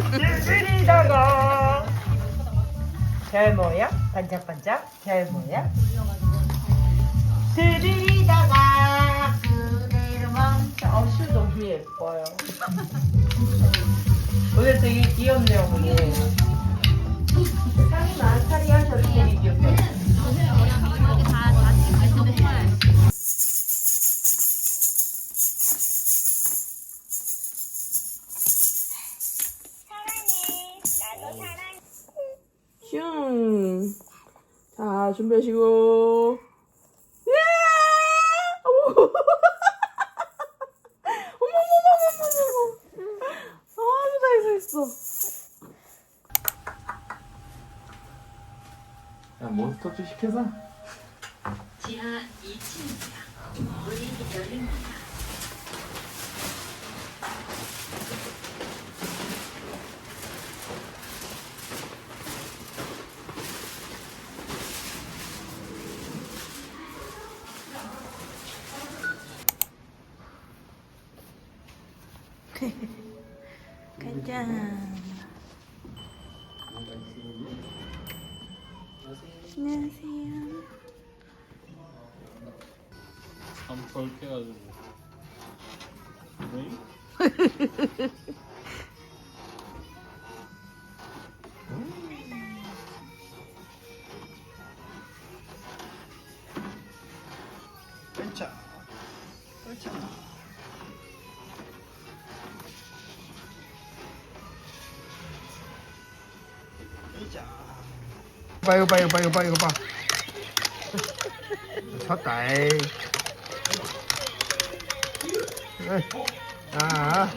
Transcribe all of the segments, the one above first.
들이다가. 별 모양 반짝반짝? 별 모양 들이다가. 그대로 멈춰 어, 슈 너무 예뻐요. 오늘 되게 귀엽네요 오늘 상이 하셔도 되게 귀엽네 준비하시고. 야! 어머! 어머, 어머, 어머, 어머, 어머. 아주 잘서 있어. 야 몬스터 주식회사? 지하 2층입니다. 문이 열립니다. 가자. 안녕하세요. 참 벌켜가지고 네? 봐 이거 봐 이거 봐 이거 봐 이거 봐. 쳤다. 에이. 에이. 아.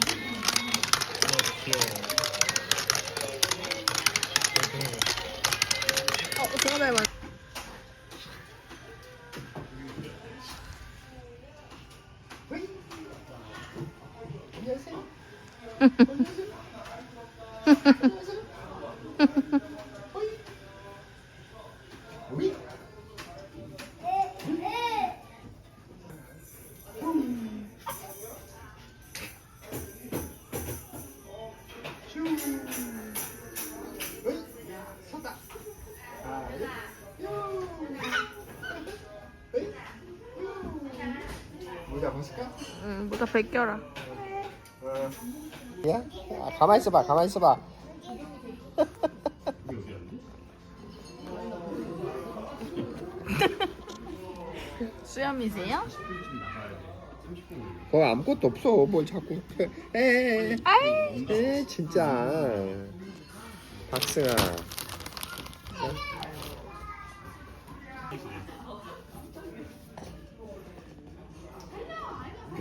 어, 제가 닮았. 안녕하세요. 모자? 응, 모자 벗겨라. 야, 아, 가만 있어봐, 가만 있어봐. 수염이세요? 거 아무것도 없어, 뭘 자꾸. 에, 아이. 에, 진짜. 박승아.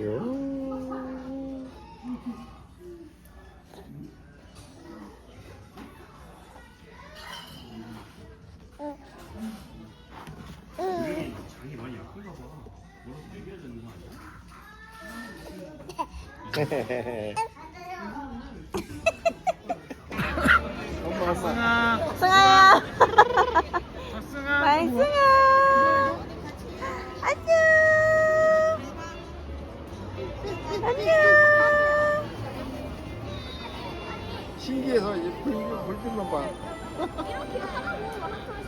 요. 엄마 승아야. 말승아. 안녕. 안녕. 신기해서 이제 불, 불빛만 봐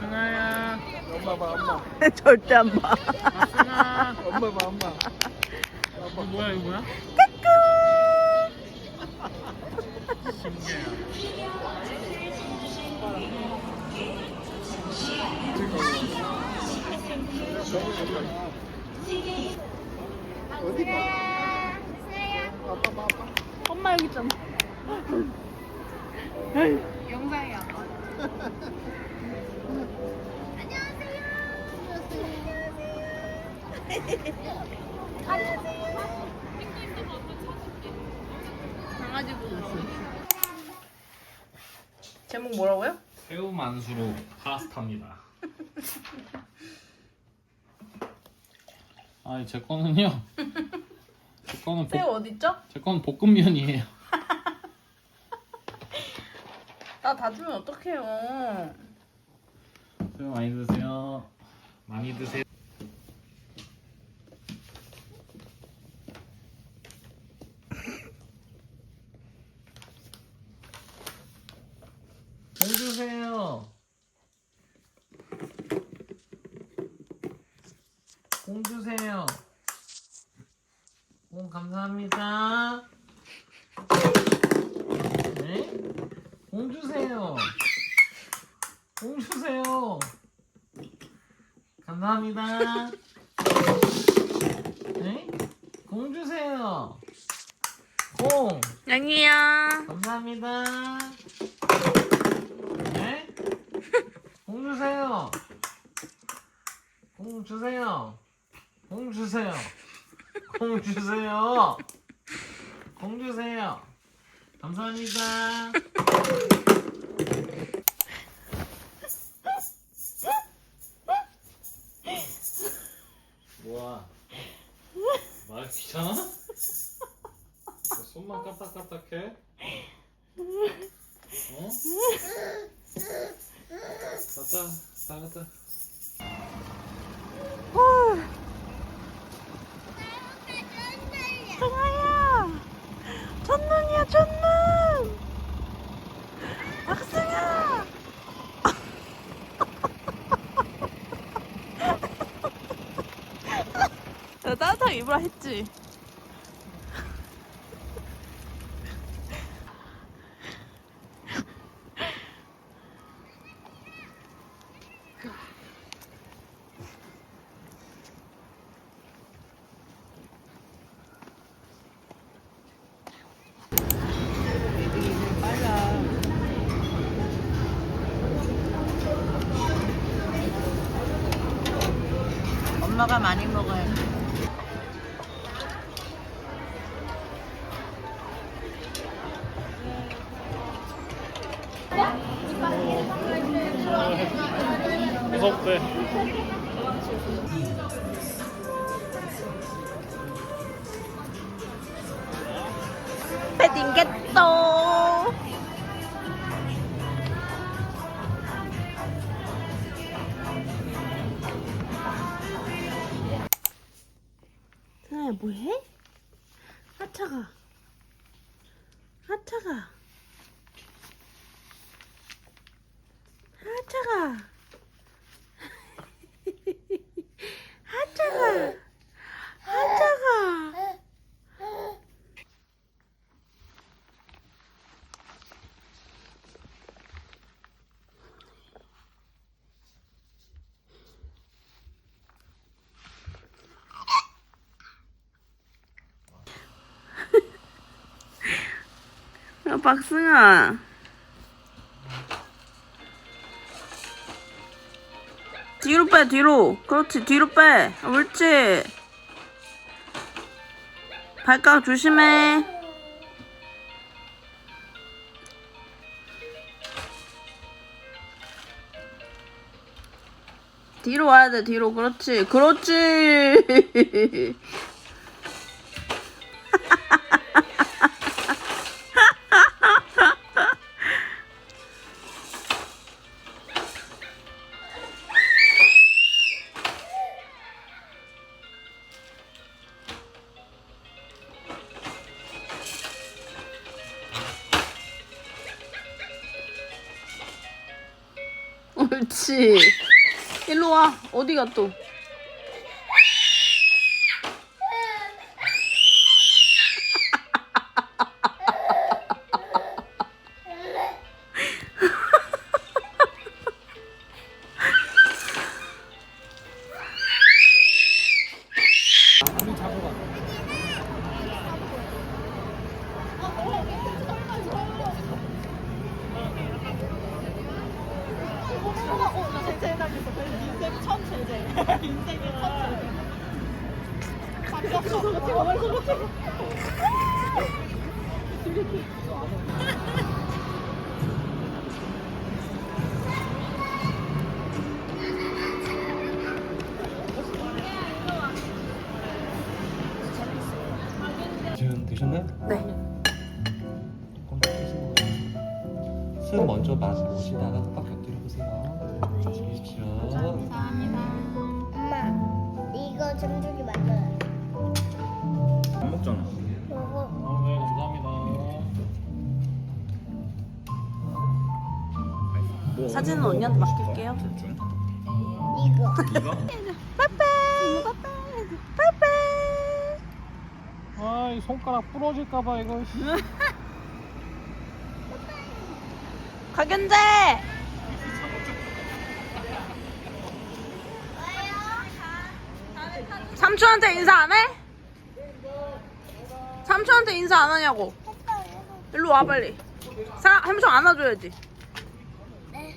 승아야 엄마 봐 엄마 절대 안 봐. 박승아 엄마 봐 엄마 이거 뭐야 이거 뭐야? 어디 봐 아빠 봐 아빠 엄마 여기 있잖아. 강아지 보고 제목 뭐라고요? 새우 만수로 파스타입니다 아니 제 거는요 제 거는 새우 볶, 어딨죠? 제 거는 볶음면이에요 나 다 주면 어떡해요. 새우 많이 드세요 많이 드세요 공 주세요. 공 감사합니다. 네? 공 주세요. 공 주세요. 감사합니다. 네? 공 주세요. 공. 아니야. 감사합니다. 네? 공 주세요. 공 주세요. 공 주세요. 공 주세요. 공 주세요. 감사합니다. 뭐야? 말 귀찮아? 너 손만 까딱까딱해? 어? 가자, 나가자. 승아야. 첫눈이야 첫눈. 박승아. 나 따뜻하게 입으라 했지. 엄마가 많이 먹어요. 무섭대. 패딩겠또. 뭐해? 하차가. 하차가. 하차가. 하차가. 야, 박승아. 뒤로 빼, 뒤로. 그렇지, 뒤로 빼. 아, 옳지. 발가락 조심해. 뒤로 와야 돼, 뒤로. 그렇지, 그렇지. 옳지. 일로 와. 어디가 또? 먼저 마시고 오시다가 뚜껑 곁들여 보세요. 드십시오. 엄마, 이거 전주기 만들어요. 안 먹잖아. 요거 아, 네, 감사합니다. 뭐, 사진은 언니한테 맡길게요. 이거. 이거? 빠빠이. 빠빠이. 아이 손가락 부러질까봐 이거. 박연재. 삼촌한테 인사 안 해? 삼촌한테 인사 안 하냐고. 일로 와 빨리. 사 삼촌 안아줘야지. 네.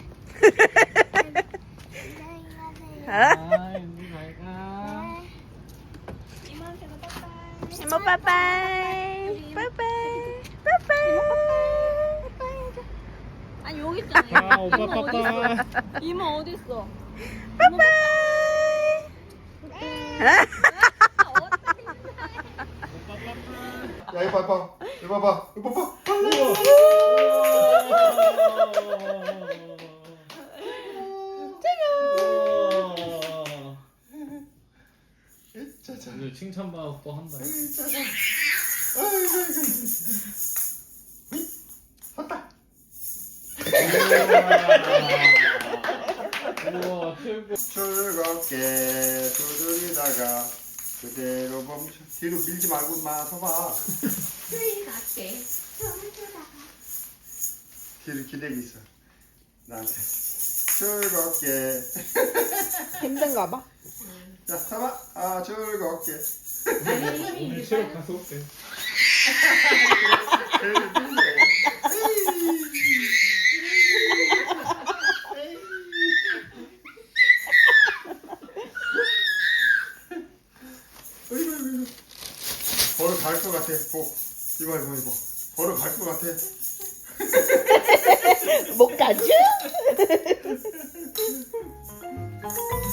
아이 우리 잘 가. 이모한테도 빠빠이. 이모 빠빠이. 빠빠이. 빠빠이. 아니 여기 있잖아. 아 오빠 빠빠. 이모 어디 있어? 빠빠이. 야 이거 봐봐 이거 봐봐 이거 봐봐 짜잔 오늘 칭찬받아서 또 한다. 아이고 아이고 멈춰. 뒤로 밀지 말고 마 서봐. 즐겁게. 뒤로 기대고 있어. 나한테. 즐겁게. 힘든가 봐. 자 서봐. 아 즐겁게. 오늘 체력 가속돼. 어이구 갈 것 같아. 복. 이봐 이봐 이봐. 걸어갈 것 같아. 못 가죠?